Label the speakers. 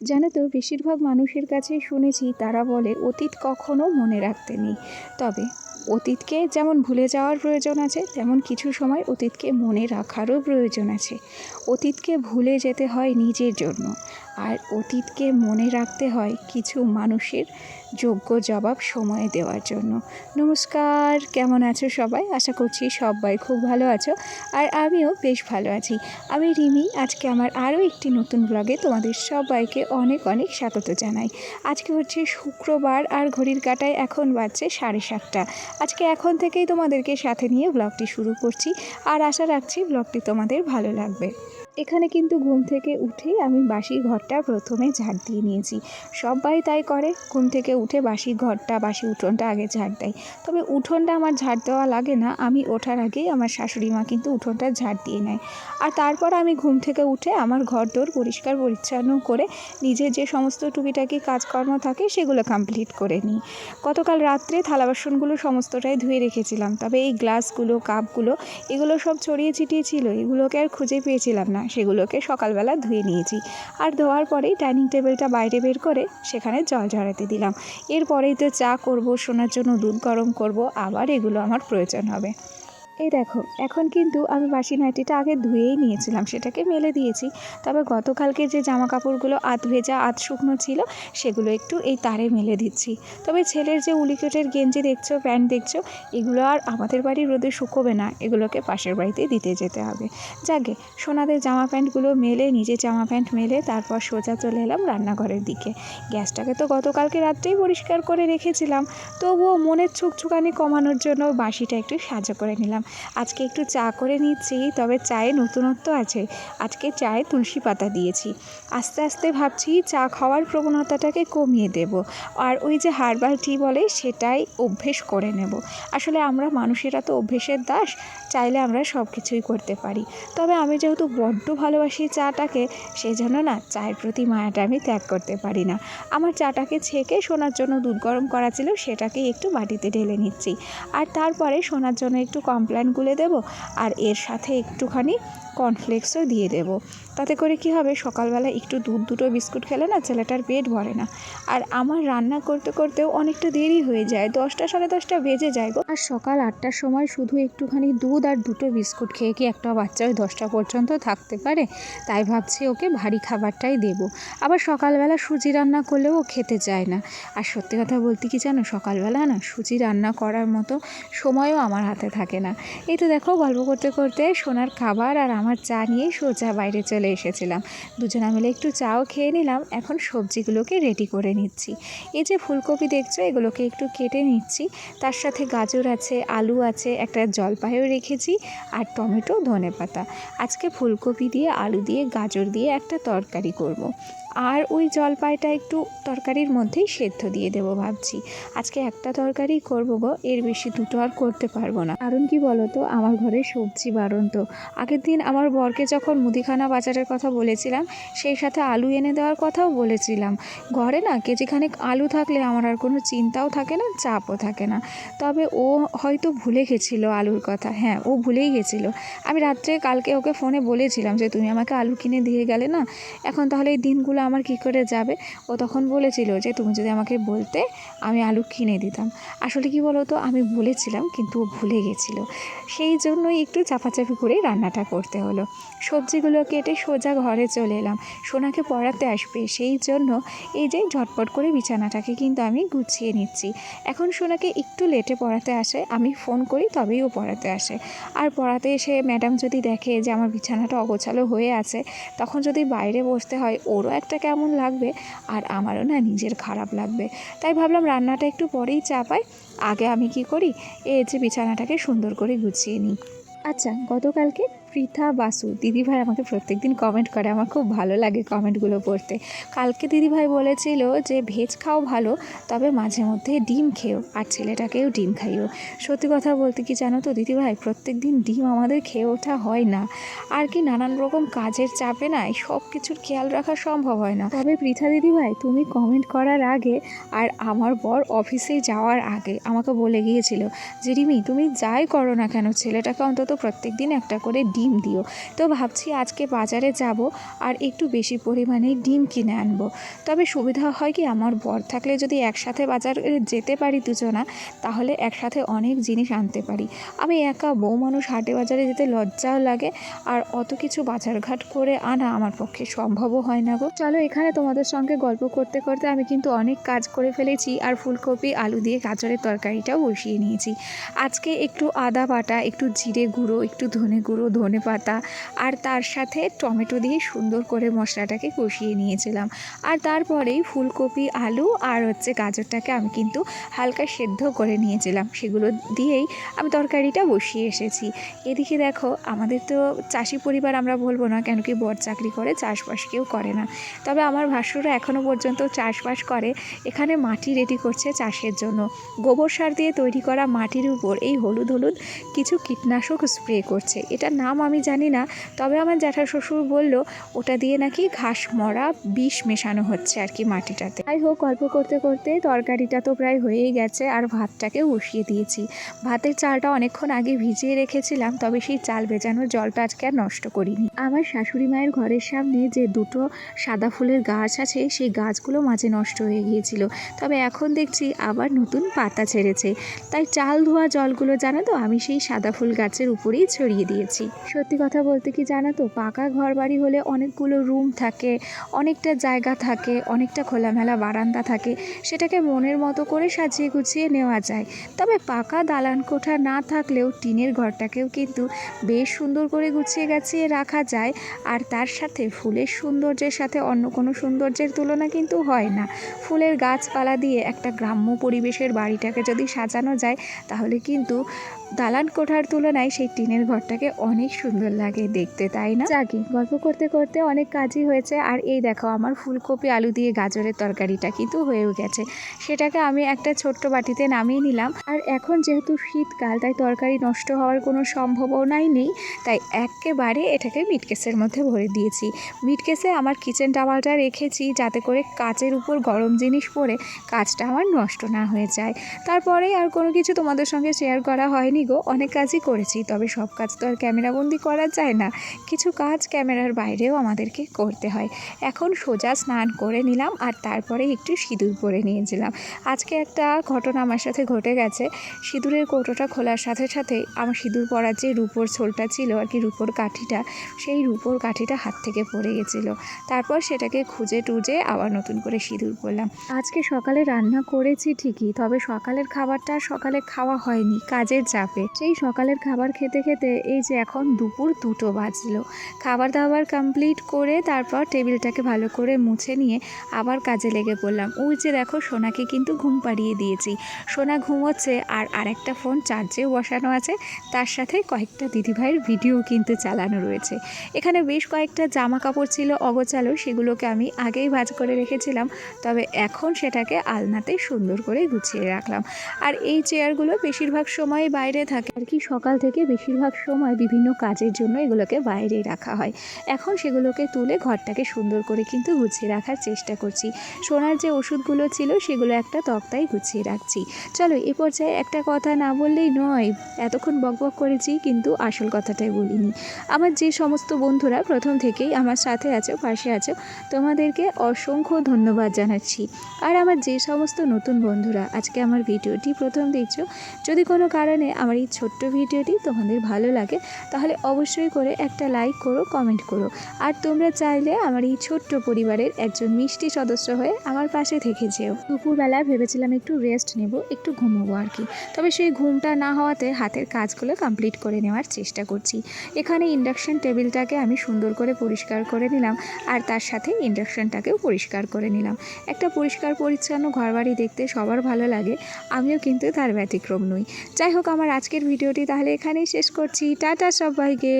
Speaker 1: জানো তো বেশিরভাগ মানুষের কাছে শুনেছি তারা বলে, অতীত কখনো মনে রাখতে নেই তবে অতীতকে যেমন ভুলে যাওয়ার প্রয়োজন আছে, তেমন কিছু সময় অতীতকে মনে রাখারও প্রয়োজন আছে। অতীতকে ভুলে যেতে হয় নিজের জন্য। আর অতীতকে মনে রাখতে হয় কিছু মানুষের যোগ্য জবাব সময়ে দেওয়ার জন্য। নমস্কার, কেমন আছো সবাই? আশা করছি সবাই খুব ভালো আছো আর আমিও বেশ ভালো আছি। আমি রিমি, আজকে আমার আরও একটি নতুন ব্লগে তোমাদের সবাইকে অনেক অনেক স্বাগত জানাই। আজকে হচ্ছে শুক্রবার আর ঘড়ির কাটায় এখন বাজছে সাড়ে সাতটা। আজকে এখন থেকেই তোমাদেরকে সাথে নিয়ে ব্লগটি শুরু করছি আর আশা রাখছি ব্লগটি তোমাদের ভালো লাগবে। এখানে কিন্তু ঘুম থেকে উঠেই আমি বাসি ঘরটা প্রথমে ঝাড় দিয়ে নিয়েছি। সবাই তাই করে, ঘুম থেকে উঠে বাসি ঘরটা বাসি উঠোনটা আগে ঝাড় দেয়। তবে উঠোনটা আমার ঝাড় দেওয়া লাগে না, আমি ওঠার আগেই আমার শাশুড়ি মা কিন্তু উঠোনটা ঝাড় দিয়ে নেয়। আর তারপর আমি ঘুম থেকে উঠে আমার ঘর দোর পরিষ্কার পরিচ্ছন্ন করে নিজের যে সমস্ত টুকিটাকি কাজকর্ম থাকে সেগুলো কমপ্লিট করে নিই। গতকাল রাত্রে থালা বাসনগুলো সমস্তটাই ধুয়ে রেখেছিলাম, তবে এই গ্লাসগুলো, কাপগুলো, এগুলো সব ছড়িয়ে ছিটিয়ে ছিল, এগুলোকে আর খুঁজে পেয়েছিলাম না। সেগুলোকে সকালবেলা ধুয়ে নিয়েছি। আর ধোয়ার পরেই ডাইনিং টেবিলটা বাইরে বের করে সেখানে জল ঝরাতে দিলাম। এরপরেই তো চা করব শোনার জন্য দুধ গরম করব, আবার এগুলো আমার প্রয়োজন হবে। এই দেখো, এখন কিন্তু আমি বাসি নাইটিটা আগে ধুয়েই নিয়েছিলাম, সেটাকে মেলে দিয়েছি। তবে গতকালকে যে জামা কাপড়গুলো আধ ভেজা, আধ শুকনো ছিল, সেগুলো একটু এই তারে মেলে দিচ্ছি। তবে ছেলের যে উলিকটের গেঞ্জি দেখছ, প্যান্ট দেখছ, এগুলো আর আমাদের বাড়ির রোদে শুকোবে না, এগুলোকে পাশের বাড়িতে দিতে যেতে হবে। যাকে, সোনাদের জামা প্যান্টগুলো মেলে নিজের জামা প্যান্ট মেলে, তারপর সোজা চলে এলাম রান্নাঘরের দিকে। গ্যাসটাকে তো গতকালকে রাত্রেই পরিষ্কার করে রেখেছিলাম, তবুও মনের ছুকছুকানি কমানোর জন্য বাসিটা একটু সাজা করে নিলাম। আজকে একটু চা করে নিচ্ছি, তবে চায়ে নতুনত্ব আছে। আজকে চায়ে তুলসী পাতা দিয়েছি। আস্তে আস্তে ভাবছি চা খাওয়ার প্রবণতাটাকে কমিয়ে দেব। আর ওই যে হার্বাল টি বলে, সেটাই অভ্যেস করে নেব। আসলে আমরা মানুষেরা তো অভ্যেসের দাস, চাইলে আমরা সব কিছুই করতে পারি। তবে আমি যেহেতু বড্ড ভালোবাসি চাটাকে সেই জন্য না চায়ের প্রতি মায়াটা আমি ত্যাগ করতে পারি না। আমার চাটাকে ছেঁকে শোনার জন্য দুধ গরম করা ছিল, সেটাকেই একটু বাটিতে ঢেলে নিচ্ছি। আর তারপরে শোনার জন্য একটু কমপ্ল্যান গুলে দেবো আর এর সাথে একটুখানি কর্নফ্লেক্সও দিয়ে দেবো। তাতে করে কি হবে, সকালবেলা একটু দুধ দুটো বিস্কুট খেলে না ছেলেটার পেট ভরে না। আর আমার রান্না করতে করতেও অনেকটা দেরি হয়ে যায়, দশটা সাড়ে দশটা বেজে যায় গো। আর সকাল আটটার সময় শুধু একটুখানি দুধ আর দুটো বিস্কুট খেয়ে কি একটা বাচ্চা ওই দশটা পর্যন্ত থাকতে পারে? তাই ভাবছি ওকে ভারী খাবারটাই দেবো। আবার সকালবেলা সুজি রান্না করলেও ও খেতে চায় না। আর সত্যি কথা বলতে কি জানো, সকালবেলা না সুজি রান্না করার মতো সময়ও আমার হাতে থাকে না। এই তো দেখো, গল্প করতে করতে সোনার খাবার আর আমার চা নিয়ে সোজা বাইরে চলে এসেছিলাম। দুজনা মিলে একটু চাও খেয়ে নিলাম, এখন সবজিগুলোকে রেডি করে নিচ্ছি। এই যে ফুলকপি দেখছ, এগুলোকে একটু কেটে নিচ্ছি। তার সাথে গাজর আছে, আলু আছে, একটা জলপাইও রেখেছি আর টমেটো ধনে পাতা আজকে ফুলকপি দিয়ে, আলু দিয়ে, গাজর দিয়ে একটা তরকারি করব। আর ওই জলপাইটা একটু তরকারির মধ্যেই সেদ্ধ দিয়ে দেবো ভাবছি। আজকে একটা তরকারি করব গো, এর বেশি দুটো আর করতে পারব না। কারণ কি বলো তো আমার ঘরে সবজি বারণ তো। আগের দিন আমার বরকে যখন মুদিখানা বাজারের কথা বলেছিলাম, সেই সাথে আলু এনে দেওয়ার কথাও বলেছিলাম। ঘরে না কেজিখানেক আলু থাকলে আমার আর কোনো চিন্তাও থাকে না, চাপও থাকে না। তবে ও হয়তো ভুলে গেছিল আলুর কথা। হ্যাঁ ও ভুলেই গেছিল। আমি রাত্রে কালকে ওকে ফোনে বলেছিলাম যে, তুমি আমাকে আলু কিনে দিয়ে গেলে না, এখন তাহলে এই দিনগুলো আমার কী করে যাবে? ও তখন বলেছিল যে, তুমি যদি আমাকে বলতে, আমি আলু কিনে দিতাম। আসলে কি বলো তো আমি বলেছিলাম, কিন্তু ও ভুলে গেছিল। সেই জন্যই একটু চাপাচাপি করেই রান্নাটা করতে হলো। সবজিগুলো কেটে সোজা ঘরে চলে এলাম। সোনাকে পড়াতে আসবে। সেই জন্য এই যে, ঝটপট করে বিছানাটাকে কিন্তু আমি গুছিয়ে নিচ্ছি। এখন সোনাকে একটু লেটে পড়াতে আসে। আমি ফোন করি, তবেই ও পড়াতে আসে। আর পড়াতে এসে ম্যাডাম যদি দেখে যে, আমার বিছানাটা অগোছালো হয়ে আছে, তখন যদি বাইরে বসতে হয়, ওরও একটা কেমন লাগবে আর আমারও না নিজের খারাপ লাগবে। তাই ভাবলাম রান্নাটা একটু পরেই চাপাই। আগে আমি কি করি? এই যে বিছানাটাকে সুন্দর করে গুছিয়ে নিই। আচ্ছা গতকালকে পৃথা বাসু, দিদিভাই আমাকে প্রত্যেকদিন কমেন্ট করে, আমার খুব ভালো লাগে কমেন্টগুলো পড়তে। কালকে দিদিভাই বলেছিল যে, ভেজ খাও ভালো, তবে মাঝে মধ্যে ডিম খেও, আর ছেলেটাকেও ডিম খাইও। সত্যি কথা বলতে কি জানো তো দিদিভাই প্রত্যেক দিন ডিম আমাদের খেয়ে ওঠা হয় না। আর কি নানান রকম কাজের চাপে না সব কিছুর খেয়াল রাখা সম্ভব হয় না। তবে পৃথা দিদিভাই, তুমি কমেন্ট করার আগে আর আমার বর অফিসে যাওয়ার আগে আমাকে বলে গিয়েছিল যে রিমি তুমি যাই করো না কেন, ছেলেটাকে অন্তত প্রত্যেক দিন একটা করে ডিম দিও। তো ভাবছি আজকে বাজারে যাব আর একটু বেশি পরিমাণে ডিম কিনে আনব। তবে সুবিধা হয় কি, আমার বর থাকলে যদি একসাথে বাজারে যেতে পারি দুজনা, তাহলে একসাথে অনেক জিনিস আনতে পারি। আমি একা বউ মানুষ হাটে বাজারে যেতে লজ্জাও লাগে, আর অত কিছু বাজারঘাট করে আনা আমার পক্ষে সম্ভবও হয় না গো। চলো এখানে তোমাদের সঙ্গে গল্প করতে করতে আমি কিন্তু অনেক কাজ করে ফেলেছি, আর ফুলকপি, আলু দিয়ে গাজরের তরকারিটাও বসিয়ে নিয়েছি। আজকে একটু আদা বাটা, একটু জিরে গুঁড়ো, একটু ধনে গুঁড়ো ধনে পাতা আর তার সাথে টমেটো দিয়ে সুন্দর করে মশলাটাকে কষিয়ে নিয়েছিলাম। আর তারপরেই ফুলকপি, আলু আর হচ্ছে গাজরটাকে আমি কিন্তু হালকা সেদ্ধ করে নিয়েছিলাম। সেগুলো দিয়েই আমি তরকারিটা বসিয়ে এসেছি। এদিকে দেখো, আমাদের তো চাষি পরিবার আমরা বলব না, কেন কি বর চাকরি করে, চাষবাস কেউ করে না। তবে আমার ভাসুরা এখনও পর্যন্ত চাষবাস করে। এখানে মাটি রেডি করছে চাষের জন্য। গোবর সার দিয়ে তৈরি করা মাটির উপর এই হলুদ হলুদ কিছু কীটনাশক স্প্রে করছে। এটার নাম আমি জানি না, তবে আমার জ্যাঠা শ্বশুর বলল, ওটা দিয়ে নাকি ঘাস, মরা, বিষ মেশানো হচ্ছে আর কি মাটিটাতে। যাই হোক, গল্প করতে করতে তরকারিটা তো প্রায় হয়েই গেছে আর ভাতটাকেও বসিয়ে দিয়েছি। ভাতের চালটা অনেকক্ষণ আগে ভিজিয়ে রেখেছিলাম, তবে সেই চাল ভেজানোর জলটা আজকে আর নষ্ট করিনি। আমার শাশুড়ি মায়ের ঘরের সামনে যে দুটো সাদা ফুলের গাছ আছে, সেই গাছগুলো মাঝে নষ্ট হয়ে গিয়েছিল। তবে এখন দেখছি আবার নতুন পাতা ছেড়েছে। তাই চাল ধোয়া জলগুলো জানো তো, আমি সেই সাদা ফুল গাছের উপরেই ছড়িয়ে দিয়েছি। সত্যি কথা বলতে কি জানো তো? পাকা ঘর বাড়ি হলে অনেকগুলো রুম থাকে, অনেকটা জায়গা থাকে, অনেকটা খোলামেলা বারান্দা থাকে, সেটাকে মনের মতো করে সাজিয়ে গুছিয়ে নেওয়া যায়। তবে পাকা দালান কোঠা না থাকলেও টিনের ঘরটাকেও কিন্তু বেশ সুন্দর করে গুছিয়ে গাছিয়ে রাখা যায়, আর তার সাথে ফুলের সৌন্দর্যের সাথে অন্য কোনো সৌন্দর্যের তুলনা কিন্তু হয় না। ফুলের গাছপালা দিয়ে একটা গ্রাম্য পরিবেশের বাড়িটাকে যদি সাজানো যায়, তাহলে কিন্তু দালান কোঠার তুলনায় সেই টিনের ঘরটাকে অনেক সুন্দর লাগে দেখতে, তাই না? যাকে, গল্প করতে করতে অনেক কাজই হয়েছে। আর এই দেখো, আমার ফুলকপি, আলু দিয়ে গাজরের তরকারিটা কিন্তু হয়েও গেছে। সেটাকে আমি একটা ছোট্ট বাটিতে নামিয়ে নিলাম। আর এখন যেহেতু শীতকাল, তাই তরকারি নষ্ট হওয়ার কোনো সম্ভাবনাই নেই। তাই একেবারে এটাকে মিটকেসের মধ্যে ভরে দিয়েছি। মিটকেসে আমার কিচেন টাওয়ালটা রেখেছি, যাতে করে কাচের উপর গরম জিনিস পড়ে কাজটা আমার নষ্ট না হয়ে যায়। তারপরে আর কোনো কিছু তোমাদের সঙ্গে শেয়ার করা হয়নি। গো, অনেক কাজই করেছি, তবে সব কাজ তো আর ক্যামেরাবন্দি করা যায় না। কিছু কাজ ক্যামেরার বাইরেও আমাদেরকে করতে হয়। এখন সোজা স্নান করে নিলাম, আর তারপরে একটু সিঁদুর পরে নিয়েছিলাম আজকে একটা ঘটনা আমার সাথে ঘটে গেছে। সিঁদুরের কৌটোটা খোলার সাথে সাথে আমার সিঁদুর পরার যে রূপোর ছোলটা ছিল আর কি, রূপোর কাঠিটা, সেই রূপোর কাঠিটা হাত থেকে পড়ে গেছিল। তারপর সেটাকে খুঁজে টুজে আবার নতুন করে সিঁদুর পরলাম। আজকে সকালে রান্না করেছি ঠিকই, তবে সকালের খাবারটা সকালে খাওয়া হয়নি, কাজের চাপে। সেই সকালের খাবার খেতে খেতে এই যে এখন দুপুর দুটো বাজলো। খাবার দাবার কমপ্লিট করে তারপর টেবিলটাকে ভালো করে মুছে নিয়ে আবার কাজে লেগে পড়লাম। ওই যে দেখো, সোনাকে কিন্তু ঘুম পাড়িয়ে দিয়েছি। সোনা ঘুমোচ্ছে আর আরেকটা ফোন চার্জেও বসানো আছে। তার সাথে কয়েকটা দিদিভাইয়ের ভিডিও কিন্তু চালানো রয়েছে। এখানে বেশ কয়েকটা জামা কাপড় ছিল অগোছালো, সেগুলোকে আমি আগেই ভাজ করে রেখেছিলাম। তবে এখন সেটাকে আলনাতে সুন্দর করে গুছিয়ে রাখলাম। আর এই চেয়ারগুলো বেশিরভাগ সময় বাইরে থাকে। আর কি সকাল থেকে বেশিরভাগ সময় বিভিন্ন কাজের জন্য এগুলোকে বাইরেই রাখা হয়। এখন সেগুলোকে তুলে ঘরটাকে সুন্দর করে কিন্তু গুছিয়ে রাখার চেষ্টা করছি। সোনার যে ওষুধগুলো ছিল সেগুলো একটা তক্তায় গুছিয়ে রাখছি। চলো এ পর্যায়ে একটা কথা না বললেই নয়, এতক্ষণ বকবক করেছি কিন্তু আসল কথাটাই বলিনি। আমার যে সমস্ত বন্ধুরা প্রথম থেকেই আমার সাথে আছো, পাশে আছো, তোমাদেরকে অসংখ্য ধন্যবাদ জানাচ্ছি। আর আমার যে সমস্ত নতুন বন্ধুরা, আজকে আমার ভিডিওটি প্রথম দেখছ, যদি কোনো কারণে আমার এই ছোট্ট ভিডিওটি তোমাদের ভালো লাগে, তাহলে অবশ্যই করে একটা লাইক করো কমেন্ট করো। আর তোমরা চাইলে আমার এই ছোট্ট পরিবারের একজন মিষ্টি সদস্য হয়ে আমার পাশে থেকে যেও। দুপুরবেলা ভেবেছিলাম একটু রেস্ট নেব, একটু ঘুমোবো আর কি। তবে সেই ঘুমটা না হওয়াতে হাতের কাজগুলো কমপ্লিট করে নেওয়ার চেষ্টা করছি। এখানে ইন্ডাকশন টেবিলটাকে আমি সুন্দর করে পরিষ্কার করে নিলাম, আর তার সাথে ইন্ডাকশনটাকেও পরিষ্কার করে নিলাম। একটা পরিষ্কার পরিচ্ছন্ন ঘরবাড়ি দেখতে সবার ভালো লাগে, আমিও কিন্তু তার ব্যতিক্রম নই। যাই হোক, আমার আজকের ভিডিওটি তাহলে এখানেই শেষ করছি। টাটা সবাইকে।